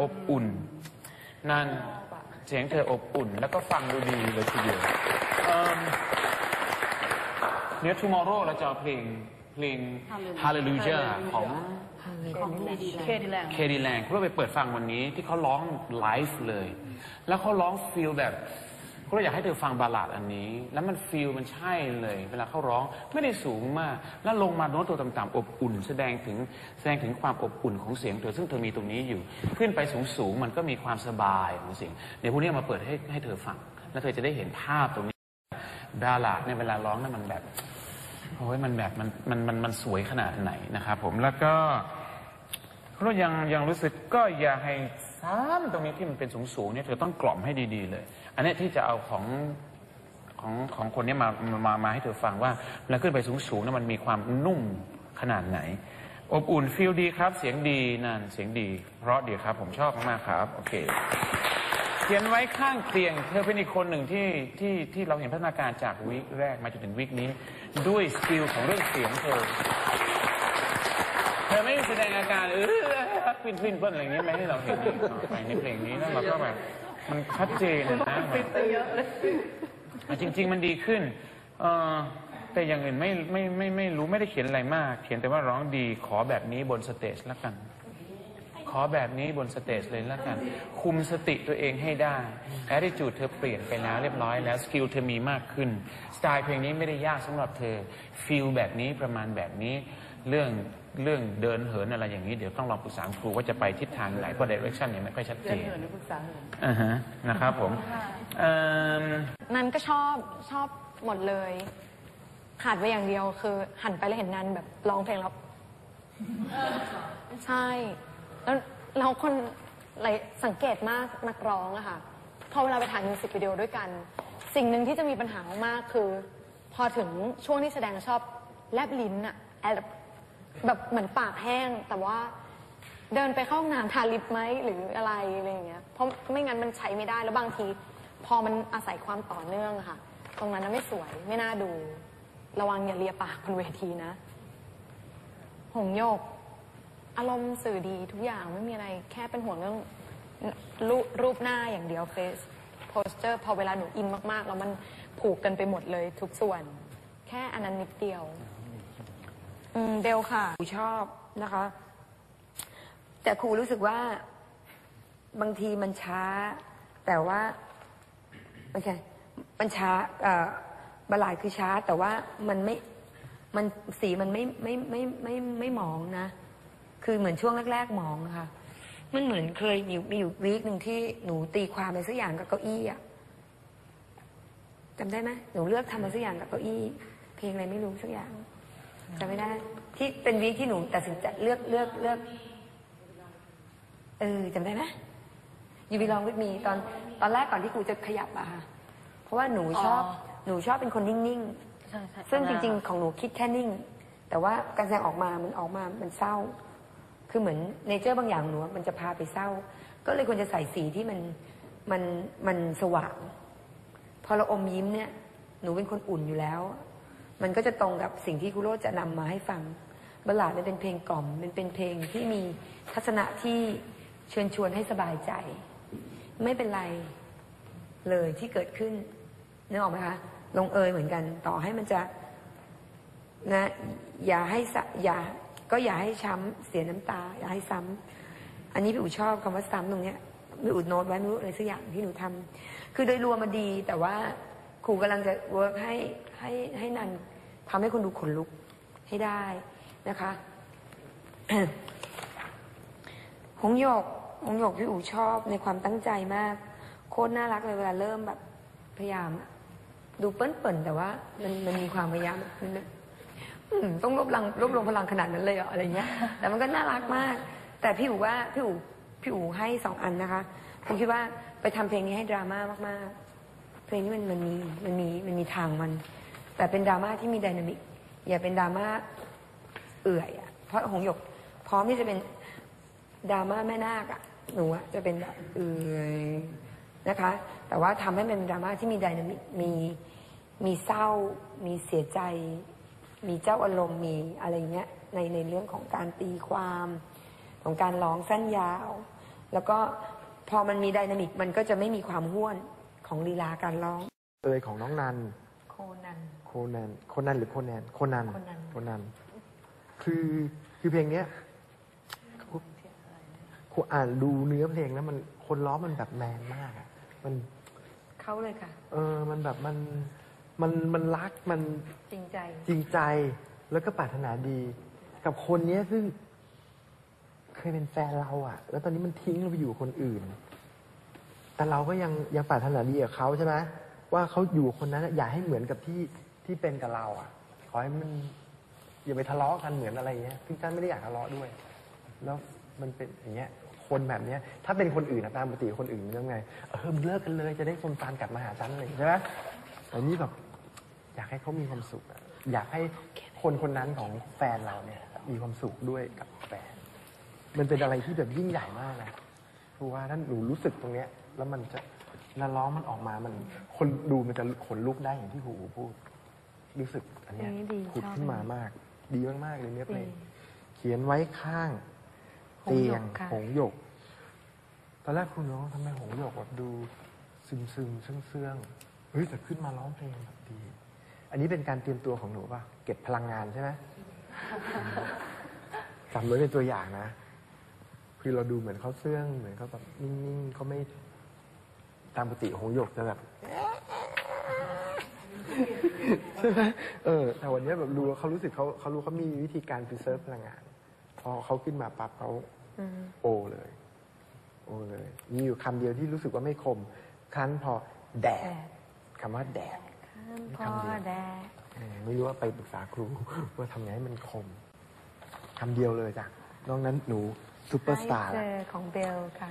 อบอุ่น นั่นเสียงเธออบอุ่น แล้วก็ฟังดูดีเลยทีเดียวเอิ่มเดี๋ยว tomorrow เราจะเอาเพลงเพลง Hallelujah ของ ของเคดีแลนด์เคดีแลงเพื่อไปเปิดฟังวันนี้ที่เขาร้องไลฟ์เลย แล้วเขาร้องฟีลแบบ เขาอยากให้เธอฟังบาลาดอันนี้ แล้วมันฟีลมันใช่เลย เวลาเขาร้องไม่ได้สูงมาก แล้วลงมาโน้ตตัวต่ำๆอบอุ่น แสดงถึงแสดงถึงความอบอุ่นของเสียงเธอซึ่งเธอมีตรงนี้อยู่ ขึ้นไปสูงๆมันก็มีความสบายของเสียงเดี๋ยวพวกนี้มาเปิดให้ให้เธอฟัง แล้วเธอจะได้เห็นภาพตรงนี้บาลาดเนี่ยเวลาร้องนี่ยมันแบบโอ้ยมันแบบมันมันมันมันสวยขนาดไหนนะครับผมแล้วก็เรายังยังรู้สึกก็อย่าให้ ซ้ำตรงนี้ที่มันเป็นสูงสูงๆเนี่ยเธอต้องกล่อมให้ดี ๆ เลย อันนี้ที่จะเอาของของของคนเนี้ยมามามาให้เธอฟังว่าเวลาขึ้นไปสูงสูงๆนี่ยมันมีความนุ่มขนาดไหน อบอุ่นฟีลดีครับ เสียงดีนั่นเสียงดี เพราะดีครับ ผมชอบมากๆครับโอเคเขียนไว้ข้างเตียง เธอเป็นอีกคนหนึ่งที่ที่ที่เราเห็นพัฒนาการจากวิกแรกมาจนถึงวิกนี้ ด้วยสกิลของเรื่องเสียงเธอ แสดงอาการเออฟินฟินเปิ้ลอะไรอย่างนี้ไม่ให้เราเห็นอีกต่อไปในเพลงนี้แล้วเราก็แบบมันชัดเจนนะแบบจริง ๆ มันดีขึ้นเออแต่อย่างอื่นไม่ไม่ไม่ไม่รู้ไม่ได้เขียนอะไรมาก เขียนแต่ว่าร้องดีขอแบบนี้บนสเตจแล้วกัน ขอแบบนี้บนสเตจเลยแล้วกัน คุมสติตัวเองให้ได้แอ t ิจูดเธอเปลี่ยนไปแล้วเรียบร้อยแล้ว สกิลเธอมีมากขึ้น สไตล์เพลงนี้ไม่ได้ยากสำหรับเธอฟีลแบบนี้ประมาณแบบนี้เรื่อง เรื่องเดินเหินอะไรอย่างนี้เดี๋ยวต้องลองปรึกษาครูว่าจะไปทิศทางไหนเพราะ direction ยังไม่ค่อยชัดเจนเหินหรือปรึกษาเหินอ่าฮะนะครับผมเอิ่มนันก็ชอบชอบหมดเลยขาดไปอย่างเดียวคือ หันไปแล้วเห็นนันแบบร้องเพลงแล้วใช่ แล้วเราคนอะไรสังเกตมากนักร้องอะค่ะพอเวลาไปถ่ายมิวสิกวิดีโอด้วยกัน สิ่งหนึ่งที่จะมีปัญหามากๆคือ พอถึงช่วงที่แสดงชอบแลบลิ้นอะแอบ แบบเหมือนปากแห้ง แต่ว่าเดินไปเข้าห้องน้ำทาลิปไหมหรืออะไรอะไรอย่างเงี้ย เพราะไม่งั้นมันใช้ไม่ได้แล้วบางที พอมันอาศัยความต่อเนื่องอะค่ะ ตรงนั้นน่ะไม่สวยไม่น่าดู ระวังอย่าเลียปากบนเวทีนะ หงโยก อารมณ์สื่อดีทุกอย่างไม่มีอะไรแค่เป็นห่วงเรื่องรูปรูปหน้าอย่างเดียวเฟซโพสเจอร์พอเวลาหนูอินมากๆ แล้วมันผูกกันไปหมดเลยทุกส่วน แค่อันนั้นนิดเดียว อืมเบลค่ะครูชอบนะคะ แต่ครูรู้สึกว่าบางทีมันช้า แต่ว่าไม่ใช่มันช้าเอ่อบาลายคือช้า แต่ว่ามันไม่มันสีมันไม่ไม่ไม่ไม่ไม่ไม่หมองนะ คือเหมือนช่วงแรก ๆหมองอะค่ะมันเหมือนเคยมีมีอยู่วีคหนึ่งที่หนูตีความอะไรสักอย่างกับเก้าอี้อะจำได้ไหมหนูเลือกทำอะไรสักอย่างกับเก้าอี้ เพลงอะไรไม่รู้สักอย่าง จำไม่ได้ที่เป็นวีคที่หนูตัดสินใจเลือกเลือกเลือกเออจำได้ไหมยูบีลองวิมีตอนตอนแรกก่อนที่ครูจะขยับอะค่ะเพราะว่าหนูชอบหนูชอบเป็นคนนิ่งใช่ใช่ๆซึ่งจริง ๆ ของหนูคิดแค่นิ่ง แต่ว่าการแสดงออกมามันออกมามันเศร้า คือเหมือนเนเจอร์บางอย่างหนูอะมันจะพาไปเศร้า ก็เลยควรจะใส่สีที่มันมันมันสว่างพอเราอมยิ้มเนี่ย หนูเป็นคนอุ่นอยู่แล้ว มันก็จะตรงกับสิ่งที่ครูโรจน์จะนำมาให้ฟังบัลลาดมันเป็นเพลงกล่อม มันเป็นเพลงที่มีทัศนะที่เชิญชวนให้สบายใจ ไม่เป็นไรเลยที่เกิดขึ้นนึกออกไหมคะลงเอยเหมือนกัน ต่อให้มันจะนะอย่าให้อย่าก็อย่าให้ช้ำเสียน้ำตา อย่าให้ซ้ำอันนี้พี่อู๋ชอบคำว่าซ้ำตรงเนี้ยพี่อู๋โน้ตไว้ไม่รู้อะไรสักอย่างที่หนูทำคือโดยรวมมันดีแต่ว่า ครูกำลังจะเวิร์กให้ให้ให้นันทำให้คนดูขนลุกให้ได้นะคะหงโยกหงโยกพี่อู๋ชอบในความตั้งใจมาก โคตรน่ารักเลยเวลาเริ่มแบบพยายาม ดูเปิ้ลเปิ่นแต่ว่า มันมันมีความพยายามนมันอืมต้องรวบรังรวบรวมพลังขนาดนั้นเลยเหรออะไรเงี้ย แต่มันก็น่ารักมาก แต่พี่อู๋ว่าพี่อู๋พี่อู๋ให้สองอันนะคะผมคิดว่าไปทำเพลงนี้ให้ดราม่ามากๆ เพลงนี้มันมันมีมันมีมันมีทางมัน แต่เป็นดราม่าที่มีไดนามิกอย่าเป็นดราม่าเอื่อยอะเพราะหงหยกพร้อมที่จะเป็นดราม่าแม่นาคอะหนูอะจะเป็นแบบเอื่อยนะคะ แต่ว่าทำให้มันเป็นดราม่าที่มีไดนามิกมีมีเศร้า มีเสียใจ มีเจ้าอารมณ์มีอะไรเงี้ยในในเรื่องของการตีความของการร้องสั้นยาว แล้วก็พอมันมีไดนามิกมันก็จะไม่มีความห้วน ของลีลาการร้อง เอยของน้องนัน โคนัน โคนัน โคนันหรือโคแนนโคนัน โคนัน โคนัน คือคือเพลงเนี้ยคุณอ่านดูเนื้อเพลงแล้วมันคนร้องมันแบบแมนมากอะมัน เขาเลยค่ะ เออ มันแบบมันมันมันรักมันจริงใจ จริงใจแล้วก็ปรารถนาดี กับคนเนี้ยซึ่ง เคยเป็นแฟนเราอะแล้วตอนนี้มันทิ้งเราไปอยู่กับคนอื่น แต่เราก็ยังยังปรารถนาดีกับเขาใช่ไหมว่าเขาอยู่คนนั้นอย่าให้เหมือนกับที่ที่เป็นกับเรา อะ ขอให้มันอย่าไปทะเลาะกันเหมือนอะไรเงี้ยซึ่งฉันไม่ได้อยากทะเลาะด้วย แล้วมันเป็นอย่างเงี้ย คนแบบเนี้ย ถ้าเป็นคนอื่นนะตามปกติคนอื่นมันจะไง เออเลิกกันเลยจะได้คนตานกลับมาหาฉันเลยใช่ไหมแต่นี่แบบอยากให้เขามีความสุขอยากให้คนคนนั้นของแฟนเราเนี่ย มีความสุขด้วยกับแฟน มันเป็นอะไรที่แบบยิ่งใหญ่มากนะเพราะว่าถ้าหนูรู้สึกตรงเนี้ย แล้วมันจะแล้วร้องมันออกมามัน คนดูมันจะขนลุกได้อย่างที่ครูอูพูด รู้สึกอันเนี้ยอันนี้ดีผุดชอบ ขึ้นมามาก ดีมากๆเลยเนื้อเพลงดีเขียนไว้ข้างหงส์หยกเตียงค่ะ หงส์หยก ตอนแรกคุณน้องทำไมหงส์หยกแบบดูซึมซึมๆเชื่องเชื่องๆเฮ้ยแต่ขึ้นมาร้องเพลงแบบดี อันนี้เป็นการเตรียมตัวของหนูป่ะ เก็บพลังงานใช่ไหมจำไว้เป็นตัวอย่างนะ คือเราดูเหมือนเขาเสื่อง เหมือนเขาแบบนิ่งๆเขาไม่ ตามปกติหงส์หยกจะแบบ ใช่ไหมเออ แต่วันนี้แบบรู้ว่าเขารู้สึกเขาเขารู้เขามีวิธีการ preserve พลังงาน พอเขาขึ้นมาปั๊บเขาโอเลย โอเลย มีอยู่คำเดียวที่รู้สึกว่าไม่คม ครั้นพอแดดคำว่าแดดพ่อแดดเออไม่รู้ว่าไปปรึกษาครูว่าทำไงให้มันคมคำเดียวเลยจ้ะนอกนั้นหนูซูเปอร์สตาร์เจละอของเบลค่ะ